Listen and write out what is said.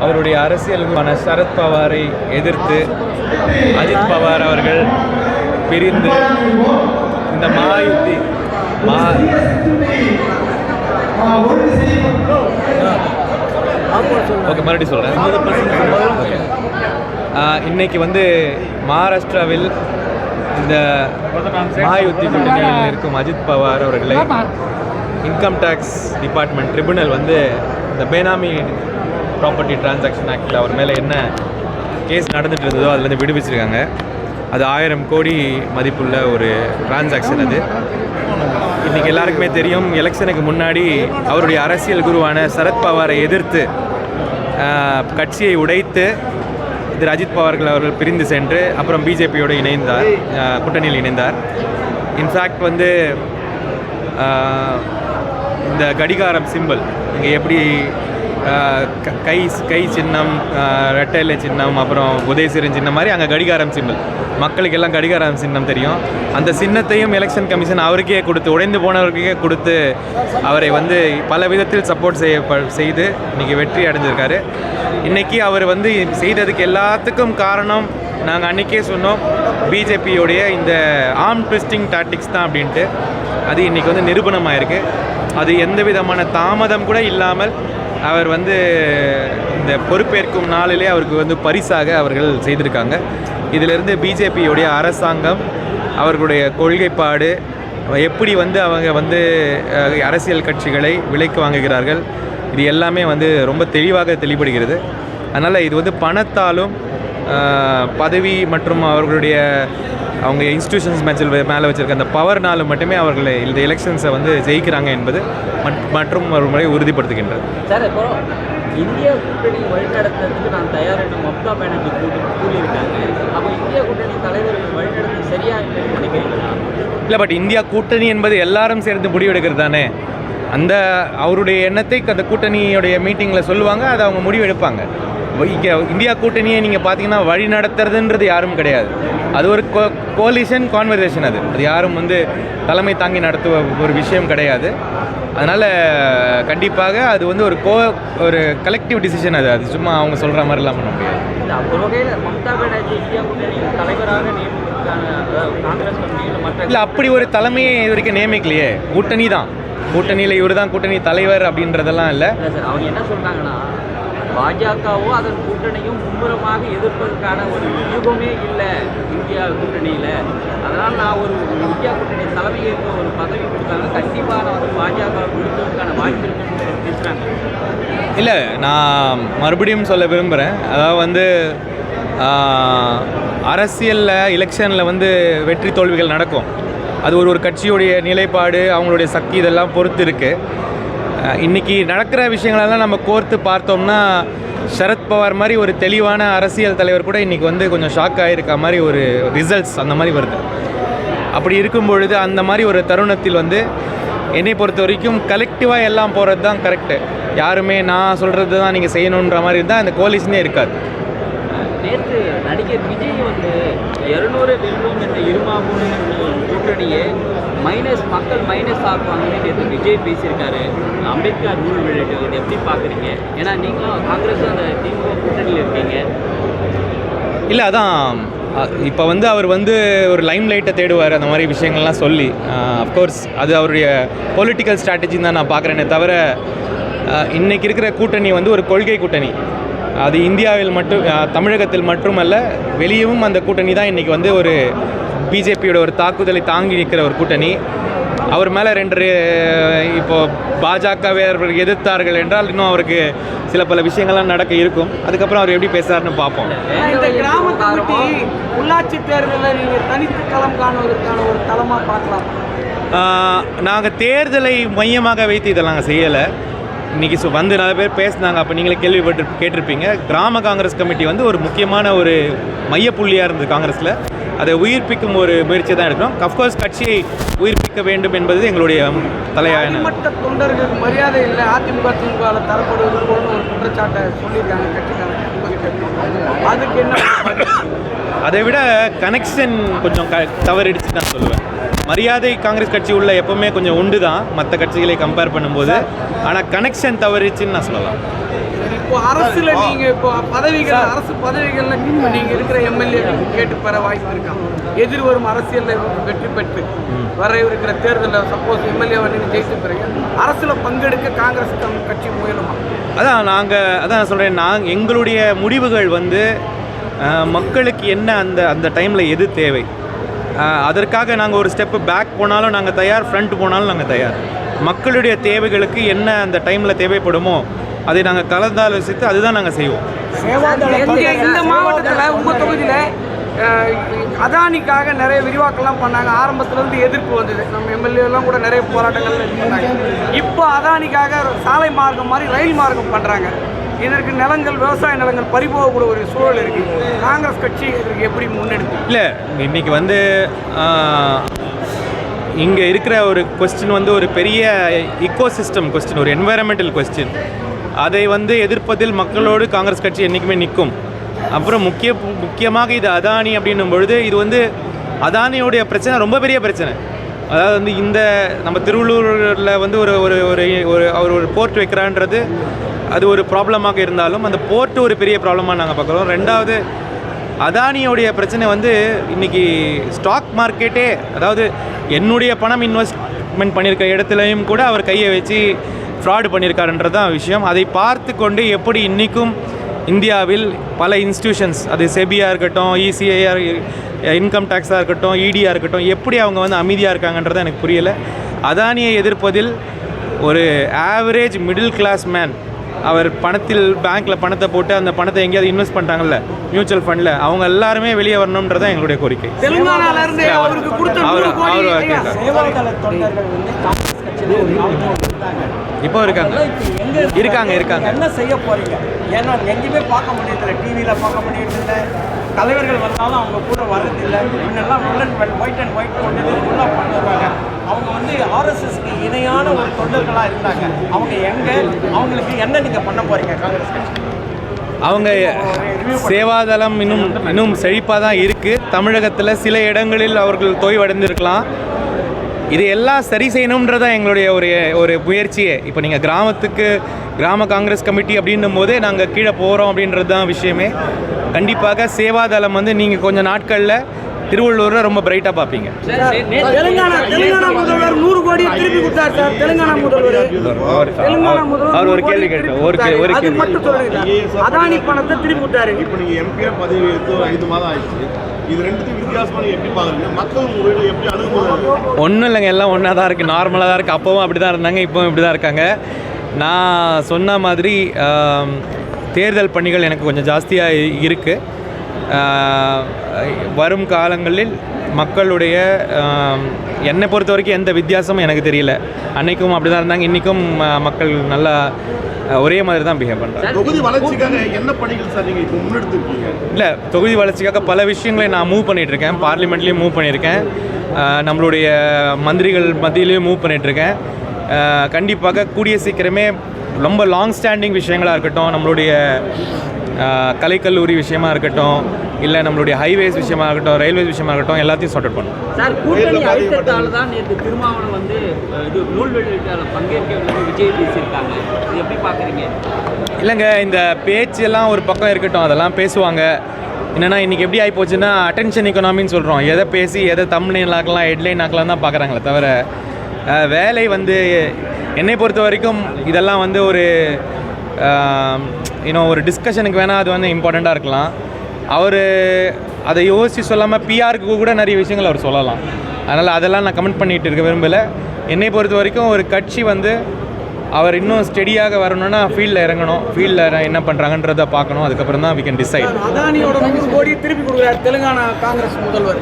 அவருடைய அரசியலுக்கான சரத் பவாரை எதிர்த்து அஜித் பவார் அவர்கள் பிரிந்து இந்த மாயுத்தி மா ஓகே மறுபடியும் சொல்கிறேன் இன்னைக்கு வந்து மகாராஷ்டிராவில் இந்த மாயுத்தி கூட்டணியில் இருக்கும் அஜித் பவார் அவர்களை இன்கம் டேக்ஸ் டிபார்ட்மெண்ட் ட்ரிபுனல் வந்து இந்த பேனாமி ப்ராப்பர்ட்டி டிரான்சாக்ஷன் ஆக்டில் அவர் மேலே என்ன கேஸ் நடந்துட்டு இருந்ததோ அதுலேருந்து விடுவிச்சிருக்காங்க. அது ஆயிரம் கோடி மதிப்புள்ள ஒரு டிரான்சாக்ஷன் அது. இன்றைக்கி எல்லாருக்குமே தெரியும் எலெக்ஷனுக்கு முன்னாடி அவருடைய அரசியல் குருவான சரத்பவாரை எதிர்த்து கட்சியை உடைத்து திரு அஜித் பவார்கள் அவர்கள் பிரிந்து சென்று அப்புறம் பிஜேபியோடு இணைந்தார் கூட்டணியில் இணைந்தார். இன்ஃபேக்ட் வந்து இந்த கடிகாரம் சிம்பல் இங்கே எப்படி க- கை கை சின்னம் ஆஹ், சின்னம் அப்புறம் உதயசிரன் சின்னம் மாதிரி அங்கே கடிகாரம் சிம்பல் மக்களுக்கு எல்லாம் கடிகாரம் சின்னம் தெரியும். அந்த சின்னத்தையும் எலெக்ஷன் கமிஷன் அவருக்கே கொடுத்து உடைந்து போனவருக்கே கொடுத்து அவரை வந்து பல விதத்தில் சப்போர்ட் செய்ய செய்து இன்னைக்கு வெற்றி அடைஞ்சிருக்காரு. இன்றைக்கி அவர் வந்து செய்ததுக்கு எல்லாத்துக்கும் காரணம் நாங்கள் அன்றைக்கே சொன்னோம். பிஜேபியோடைய இந்த ஆர்ம் ட்விஸ்டிங் டாக்டிக்ஸ் தான் அப்படின்ட்டு. அது இன்றைக்கி வந்து நிரூபணமாயிருக்கு. அது எந்த விதமான தாமதம் கூட இல்லாமல் அவர் வந்து இந்த பொறுப்பேற்கும் நாளிலே அவருக்கு வந்து பரிசாக அவர்கள் செய்திருக்காங்க. இதிலிருந்து பிஜேபியுடைய அரசாங்கம் அவர்களுடைய கொள்கைப்பாடு எப்படி வந்து அவங்க வந்து அரசியல் கட்சிகளை விலைக்கு வாங்குகிறார்கள் இது எல்லாமே வந்து ரொம்ப தெளிவாக தெளிப்படுகிறது அதனால் இது வந்து பணத்தாலும் பதவி மற்றும் அவர்களுடைய அவங்க இன்ஸ்டிடியூஷன்ஸ் மேட்சில் மேலே வச்சிருக்க அந்த பவர்னாலும் மட்டுமே அவர்கள் இந்த எலெக்ஷன்ஸை வந்து ஜெயிக்கிறாங்க என்பது மற்றும் ஒரு முறை உறுதிப்படுத்துகின்றது. சார் இப்போ இந்திய கூட்டணி வழிநடத்துறதுக்கு நான் தயார் என்று மம்தா பானர்ஜி கூறியிருக்காங்க அப்போ இந்திய கூட்டணி தலைவர்கள் வழிநடத்த சரியா நினைக்கிறீங்களா? இல்லை பட் இந்தியா கூட்டணி என்பது எல்லாரும் சேர்ந்து முடிவெடுக்கிறது தானே? அந்த அவருடைய எண்ணத்தை அந்த கூட்டணியுடைய மீட்டிங்கில் சொல்லுவாங்க அதை அவங்க முடிவெடுப்பாங்க. இங்கே இந்தியா கூட்டணியை நீங்கள் பார்த்தீங்கன்னா வழி நடத்துறதுன்றது யாரும் கிடையாது. அது ஒரு கோ கோலிஷன் கான்வர்சேஷன் அது. அது யாரும் வந்து தலைமை தாங்கி நடத்துவ ஒரு விஷயம் கிடையாது. அதனால் கண்டிப்பாக அது வந்து ஒரு கோ ஒரு கலெக்டிவ் டிசிஷன் அது. அது சும்மா அவங்க சொல்கிற மாதிரிலாம் பண்ண முடியாது. இல்லை அப்படி ஒரு தலைமையை இது வரைக்கும் நியமிக்கலையே. கூட்டணி தான் கூட்டணியில் இவர் தான் கூட்டணி தலைவர் அப்படின்றதெல்லாம் இல்லை. அவங்க என்ன சொல்றாங்கன்னா பாஜகவோ அதன் கூட்டணியும் மும்முரமாக எதிர்ப்பதற்கான ஒரு யூகமே இல்லை இந்தியா கூட்டணியில். அதனால் நான் ஒரு இந்தியா கூட்டணி தலைமையேற்க ஒரு பதவி கொடுத்தாங்க கண்டிப்பாக நான் வந்து பாஜக கொடுத்ததுக்கான வாய்ப்பு இருக்குன்னு பேசுகிறாங்க இல்லை நான் மறுபடியும் சொல்ல விரும்புகிறேன் அதாவது வந்து அரசியலில் எலெக்ஷனில் வந்து வெற்றி தோல்விகள் நடக்கும். அது ஒரு ஒரு கட்சியுடைய நிலைப்பாடு அவங்களுடைய சக்தி இதெல்லாம் பொறுத்து இருக்குது இன்றைக்கி நடக்கிற விஷயங்களெல்லாம் நம்ம கோர்த்து பார்த்தோம்னா சரத்பவார் மாதிரி ஒரு தெளிவான அரசியல் தலைவர் கூட இன்றைக்கி வந்து கொஞ்சம் ஷாக் ஆகிருக்க மாதிரி ஒரு ரிசல்ட்ஸ் அந்த மாதிரி வருது. அப்படி இருக்கும் பொழுது அந்த மாதிரி ஒரு தருணத்தில் வந்து என்னை பொறுத்த வரைக்கும் கலெக்டிவாக எல்லாம் போகிறது தான் கரெக்டு யாருமே நான் சொல்கிறது தான் நீங்கள் செய்யணுன்ற மாதிரி இருந்தால் அந்த கோலிஷனே இருக்காது. அடுத்து நடிகர் விஜய் வந்து இருநூறு வெல்வோம் என்ற இருமாபுரி கூட்டணியை மைனஸ் மக்கள் மைனஸ் ஆக்குவாங்கன்னு நேற்று விஜய் பேசியிருக்காரு. அம்பேத்கர் ரூல் வெளியிட்டு இது எப்படி பார்க்குறீங்க ஏன்னா நீங்களும் காங்கிரஸ் அந்த திமுக கூட்டணியில் இருக்கீங்க. இல்லை அதான் இப்போ வந்து அவர் வந்து ஒரு லைம் லைட்டை தேடுவார் அந்த மாதிரி விஷயங்கள்லாம் சொல்லி. அஃப்கோர்ஸ் அது அவருடைய பொலிட்டிக்கல் ஸ்ட்ராட்டஜின்னு தான் நான் பார்க்குறேனே தவிர இன்றைக்கி இருக்கிற கூட்டணி வந்து ஒரு கொள்கை கூட்டணி. அது இந்தியாவில் மட்டும் தமிழகத்தில் மட்டுமல்ல வெளியவும் அந்த கூட்டணி தான் இன்றைக்கி வந்து ஒரு பிஜேபியோட ஒரு தாக்குதலை தாங்கி நிற்கிற ஒரு கூட்டணி. அவர் மேலே ரெண்டு ரெ- இப்போ பாஜகவை அவர்கள் எதிர்த்தார்கள் என்றால் இன்னும் அவருக்கு சில பல விஷயங்கள்லாம் நடக்க இருக்கும். அதுக்கப்புறம் அவர் எப்படி பேசுறாருன்னு பார்ப்போம். இந்த கிராம கமிட்டி உள்ளாட்சி தேர்தலில் நீங்கள் தனித்து களம் காணுவதற்கான ஒரு தளமாக பார்க்கலாம். நாங்கள் தேர்தலை மையமாக வைத்து இதெல்லாம் செய்யலை. இன்றைக்கி ஸோ வந்து நிறைய பேர் பேசினாங்க. அப்போ நீங்களே கேள்விப்பட்டு கேட்டிருப்பீங்க. கிராம காங்கிரஸ் கமிட்டி வந்து ஒரு முக்கியமான ஒரு மையப்புள்ளியாக இருந்தது காங்கிரஸில். அதை உயிர்ப்பிக்கும் ஒரு முயற்சி தான் எடுக்கிறோம். அஃப்கோர்ஸ் கட்சியை உயிர்ப்பிக்க வேண்டும் என்பது எங்களுடைய தலையான தொண்டர்களுக்கு மரியாதை இல்லை. அதிமுக திமுகவில் தரப்படுவது ஒரு குற்றச்சாட்டை சொல்லியிருக்காங்க கட்சிக்காரங்க. அதுக்கு என்ன அதை விட கனெக்ஷன் கொஞ்சம் க தவறிடுச்சு தான் சொல்லுவேன். மரியாதை காங்கிரஸ் கட்சி உள்ள எப்பவுமே கொஞ்சம் உண்டு தான் மற்ற கட்சிகளை கம்பேர் பண்ணும்போது. ஆனால் கனெக்ஷன் தவறிச்சுன்னு நான் சொல்லலாம். இப்போ அரசுல நீங்க இப்போ பதவிகள் அரசு பதவிகள்ல நீங்க இருக்கிற எம்எல்ஏ கேட்டு பெற வாய்ப்பு இருக்கா? எதிர்வரும் அரசியல்ல வெற்றி பெற்று வர இருக்கிற தேர்தலில் சப்போஸ் எம்எல்ஏ நீங்க ஜெயித்த பிறகு அரசுல பங்கெடுக்க காங்கிரஸ் கட்சி முயலுமா? அதான் நாங்கள் அதான் நான் சொல்கிறேன் நாங்கள் எங்களுடைய முடிவுகள் வந்து மக்களுக்கு என்ன அந்த அந்த டைமில் எது தேவை? அதற்காக நாங்கள் ஒரு ஸ்டெப்பு பேக் போனாலும் நாங்கள் தயார் ஃப்ரண்ட் போனாலும் நாங்கள் தயார். மக்களுடைய தேவைகளுக்கு என்ன அந்த டைமில் தேவைப்படுமோ அதை நாங்கள் கலந்தாலோசித்து அதுதான் நாங்கள் செய்வோம். இந்த மாவட்டத்துல உங்க தொகுதியில அதானிக்காக நிறைய விரிவாக்கம்லாம் பண்ணாங்க. ஆரம்பத்துல இருந்து எதிர்ப்பு வந்தது. நம்ம எம்எல்ஏ எல்லாம் கூட நிறைய போராட்டங்கள் இப்போ அதானிக்காக சாலை மார்க்கம் மாதிரி ரயில் மார்க்கம் பண்றாங்க. இதற்கு நிலங்கள் விவசாய நிலங்கள் பறிபோகக்கூடிய ஒரு சூழல் இருக்குது காங்கிரஸ் கட்சி இதற்கு எப்படி முன்னெடுக்கும் இல்லை இன்னைக்கு வந்து இங்கே இருக்கிற ஒரு கொஸ்டின் வந்து ஒரு பெரிய இக்கோசிஸ்டம் கொஸ்டின் ஒரு என்வாயரமெண்டல் கொஸ்டின் அதை வந்து எதிர்ப்பதில் மக்களோடு காங்கிரஸ் கட்சி என்றைக்குமே நிற்கும். அப்புறம் முக்கிய முக்கியமாக இது அதானி அப்படின்னும் பொழுது இது வந்து அதானியோடைய பிரச்சனை ரொம்ப பெரிய பிரச்சனை. அதாவது வந்து இந்த நம்ம திருவள்ளூரில் வந்து ஒரு ஒரு ஒரு ஒரு அவர் ஒரு போர்ட் வைக்கிறான்றது அது ஒரு ப்ராப்ளமாக இருந்தாலும் அந்த போர்ட்டு ஒரு பெரிய ப்ராப்ளமாக நாங்கள் பார்க்குறோம். ரெண்டாவது அதானியோடைய பிரச்சனை வந்து இன்னைக்கு ஸ்டாக் மார்க்கெட்டே அதாவது என்னுடைய பணம் இன்வெஸ்ட்மெண்ட் பண்ணியிருக்க இடத்துலையும் கூட அவர் கையை வச்சு ஃப்ராடு பண்ணியிருக்காருன்றது தான் விஷயம். அதை பார்த்து கொண்டு எப்படி இன்றைக்கும் இந்தியாவில் பல இன்ஸ்டியூஷன்ஸ் அது செபியாக இருக்கட்டும் இசிஐஆர் இன்கம் டேக்ஸாக இருக்கட்டும் இடியாக இருக்கட்டும் எப்படி அவங்க வந்து அமைதியாக இருக்காங்கன்றது எனக்கு புரியலை. அதானியை எதிர்ப்பதில் ஒரு ஆவரேஜ் மிடில் கிளாஸ் மேன் அவர் பணத்தில் பேங்க்கில் பணத்தை போட்டு அந்த பணத்தை எங்கேயாவது இன்வெஸ்ட் பண்ணுறாங்கல்ல மியூச்சுவல் ஃபண்டில் அவங்க எல்லாருமே வெளியே வரணுன்றதான் எங்களுடைய கோரிக்கை. அவர் இப்போ இருக்காங்க. இருக்காங்க? இருக்காங்க என்ன செய்ய போறீங்க? ஏன்னா எங்கேயுமே பார்க்க முடியறதில்ல டிவியில் பார்க்க முடியறதில்ல. தலைவர்கள் வந்தாலும் அவங்க கூட வர்றதில்லை. முன்னெல்லாம் அண்ட் ஒயிட் அண்ட் ஒயிட் போட்டு ஃபுல்லாக பண்ணுவாங்க. அவங்க வந்து ஆர்எஸ்எஸ்க்கு இணையான ஒரு தொண்டர்களாக இருந்தாங்க. அவங்க எங்க? அவங்களுக்கு என்ன நீங்க பண்ண போறீங்க காங்கிரஸ் கட்சி? அவங்க சேவாதளம் இன்னும் இன்னும் செழிப்பாக தான் இருக்குது தமிழகத்தில் சில இடங்களில் அவர்கள் தொய்வடைந்திருக்கலாம். இது எல்லாம் சரி செய்யணுன்றதான் எங்களுடைய ஒரு ஒரு முயற்சியே. இப்போ நீங்கள் கிராமத்துக்கு கிராம காங்கிரஸ் கமிட்டி அப்படின்னும் போதே நாங்கள் கீழே போகிறோம் அப்படின்றது தான் விஷயமே. கண்டிப்பாக சேவாதளம் வந்து நீங்கள் கொஞ்சம் நாட்களில் திருவள்ளூரில் ரொம்ப பிரைட்டாக பார்ப்பீங்க. அவர் ஒரு கேள்வி கோடி கேட்டோம் திருப்பி ஒரு ஒரு கேள்வி. அதானி பணத்தை திருப்பி இப்போ நீங்கள் எம்பியாக பதவி எடுத்து ஒரு ஐந்து மாதம் ஆயிடுச்சு. இது ரெண்டுத்துக்கும் வித்தியாசமா நீங்க எப்படி பார்க்குறீங்க? மக்கள் முறையில் எப்படி அணுகுமுறை ஒன்றும் இல்லைங்க எல்லாம் ஒன்றா தான் இருக்குது நார்மலாக தான் இருக்குது அப்போவும் அப்படி தான் இருந்தாங்க இப்போவும் இப்படி தான் இருக்காங்க. நான் சொன்ன மாதிரி தேர்தல் பணிகள் எனக்கு கொஞ்சம் ஜாஸ்தியாக இருக்குது வரும் காலங்களில் மக்களுடைய என்னை பொறுத்த வரைக்கும் எந்த வித்தியாசமும் எனக்கு தெரியல. அன்னைக்கும் அப்படி தான் இருந்தாங்க இன்றைக்கும் மக்கள் நல்லா ஒரே மாதிரி தான் பிஹேவ் பண்ணுறாங்க தொகுதி வளர்ச்சிக்காக என்ன பணிகள் சார் நீங்கள் இப்போ முன்னெடுத்துருக்கீங்க? இல்லை தொகுதி வளர்ச்சிக்காக பல விஷயங்களை நான் மூவ் பண்ணிகிட்ருக்கேன் பார்லிமெண்ட்லேயும் மூவ் பண்ணியிருக்கேன். நம்மளுடைய மந்திரிகள் மத்தியிலையும் மூவ் பண்ணிகிட்ருக்கேன் கண்டிப்பாக கூடிய சீக்கிரமே ரொம்ப லாங் ஸ்டாண்டிங் விஷயங்களாக இருக்கட்டும் நம்மளுடைய கலைக்கல்லூரி விஷயமா இருக்கட்டும் இல்லை நம்மளுடைய ஹைவேஸ் விஷயமா இருக்கட்டும் ரயில்வேஸ் விஷயமா இருக்கட்டும் எல்லாத்தையும் சார்ட் அவுட் பண்ணும் சார் கூட்டணி அழுத்தத்தால தான் நேற்று திருமாவளவன் வந்து இது நூல் பங்கேற்கவில்லை விஜய் பேசியிருக்காங்க. இது எப்படி பார்க்குறீங்க? இல்லைங்க இந்த பேச்செல்லாம் ஒரு பக்கம் இருக்கட்டும் அதெல்லாம் பேசுவாங்க. என்னென்னா இன்றைக்கி எப்படி ஆகி போச்சுன்னா அட்டென்ஷன் எக்கனாமின்னு சொல்கிறோம் எதை பேசி எதை தம்ப்லைன் ஆக்கலாம் ஹெட்லைன் ஆக்கலாம் தான் பார்க்குறாங்களே தவிர வேலை வந்து என்னை பொறுத்த வரைக்கும் இதெல்லாம் வந்து ஒரு இன்னும் ஒரு டிஸ்கஷனுக்கு வேணால் அது வந்து இம்பார்ட்டண்ட்டாக இருக்கலாம். அவர் அதை யோசித்து சொல்லாமல் பிஆருக்கு கூட நிறைய விஷயங்கள் அவர் சொல்லலாம். அதனால் அதெல்லாம் நான் கமெண்ட் பண்ணிகிட்டு இருக்க விரும்பலை. என்னை பொறுத்த வரைக்கும் ஒரு கட்சி வந்து அவர் இன்னும் ஸ்டெடியாக வரணும்னா ஃபீல்டில் இறங்கணும். ஃபீல்டில் என்ன பண்ணுறாங்கன்றதை பார்க்கணும். அதுக்கப்புறம் தான் வி கேன் டிசைட் அதானியோட கோடி திருப்பி கொடுக்குறாரு. தெலுங்கானா காங்கிரஸ் முதல்வர்.